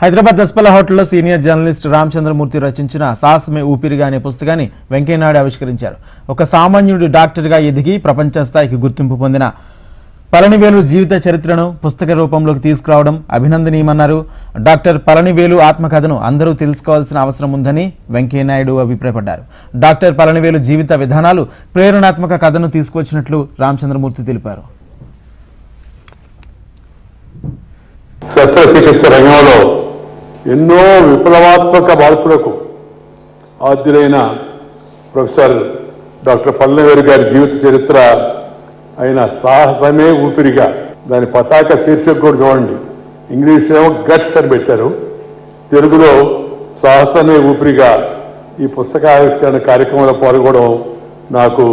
హైదరాబాద్ దస్పల హోటల్లో senior journalist Ramachandramurthy రచించిన సాహసమే ఊపిరిగా అనే పుస్తకాన్ని వెంకయ్యనాయుడు ఆవిష్కరించారు. ఒక సామాన్యుడు డాక్టర్గా ఎదిగి ప్రపంచ స్థాయికి గుర్తింపు పొందిన పళనివేలు జీవిత చరిత్రను పుస్తక రూపంలోకి తీసుకురావడం అభినందనీయమన్నారు. డాక్టర్ పళనివేలు ఆత్మకథను అందరూ తెలుసుకోవాల్సిన అవసరం ఉందని వెంకయ్యనాయుడు అభిప్రాయపడ్డారు. డాక్టర్ పళనివేలు జీవిత విధానాలు ప్రేరణాత్మక కథను తీసుకొచ్చినట్లు రామచంద్రమూర్తి తెలిపారు. శస్త్రచికిత్స రంగంలో ఎన్నో విప్లవాత్మక మార్పులకు ఆద్యులైన ప్రొఫెసర్ డాక్టర్ పల్లెవేరు గారి జీవిత చరిత్ర అయిన సాహసమే ఊపిరిగా దాని పతాక శీర్షిక కూడా చూడండి. ఇంగ్లీష్ ఏమో గట్స్ అని పెట్టారు. తెలుగులో సాహసమే ఊపిరిగా ఈ పుస్తక ఆవిష్కరణ కార్యక్రమంలో పాల్గొనడం నాకు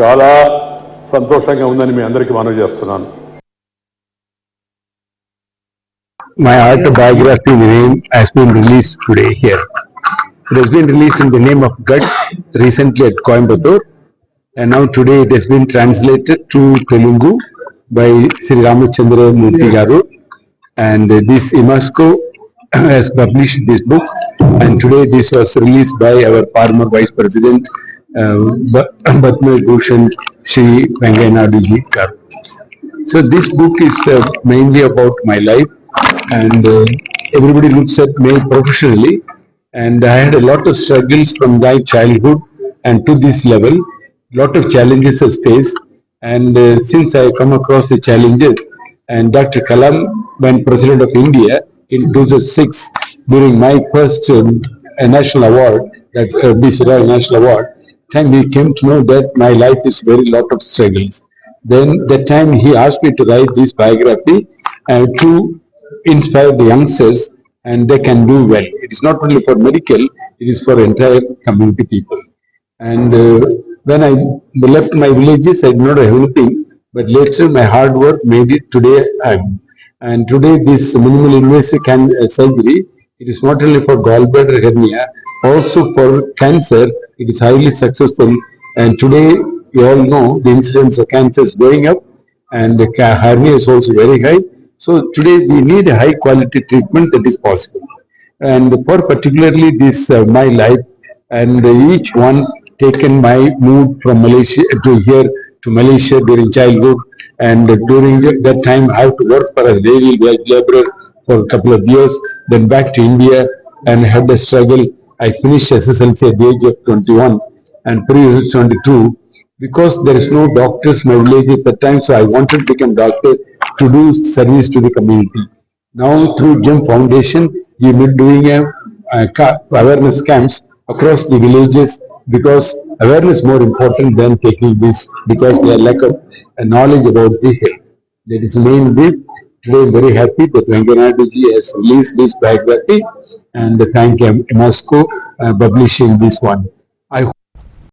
చాలా సంతోషంగా ఉందని మీ అందరికీ మనవి చేస్తున్నాను. My autobiography name has been released today here. It has been released in the name of Guts recently at Coimbatore and now today it has been translated to Telugu by Sri Ramachandra Murthy Garu and uh, this IMASCO has published this book and today this was released by our former Vice President uh, Ba- Padma Bhushan Sri Venkaya Garu. So this book is uh, mainly about my life and uh, everybody looks at me professionally and I had a lot of struggles from my childhood and to this level, lot of challenges as faced and uh, since I come across the challenges and Dr. Kalam when President of India in 2006 during my first um, national award, that uh, B. Roy National Award, time he came to know that my life is very lot of struggles. Then that time he asked me to write this biography uh, to inspire the youngsters and they can do well. It is not only for medical, it is for entire community people. And uh, when I left my villages, I did not have anything, but later my hard work made it today. I'm, and today this minimal invasive can, uh, surgery, it is not only for gallbladder hernia, also for cancer, it is highly successful. And today, you all know the incidence of cancer is going up and the hernia is also very high. So today we need a high quality treatment that is possible. And for particularly this, uh, my life and each one taken my mood from Malaysia to here to Malaysia during childhood and during that time I have to work for a daily laborer for a couple of years, then back to India and had a struggle. I finished SSLC at the age of 21 and pre 22 because there is no doctors in my village at that time, so I wanted to become doctor to do service to the community. Now through GEM Foundation, we've been doing a, a awareness camps across the villages because awareness is more important than taking this because they lack of uh, knowledge about the health. That is main reason. Today I'm very happy that Naidu has released this biography and thank Emasco uh, publishing this one.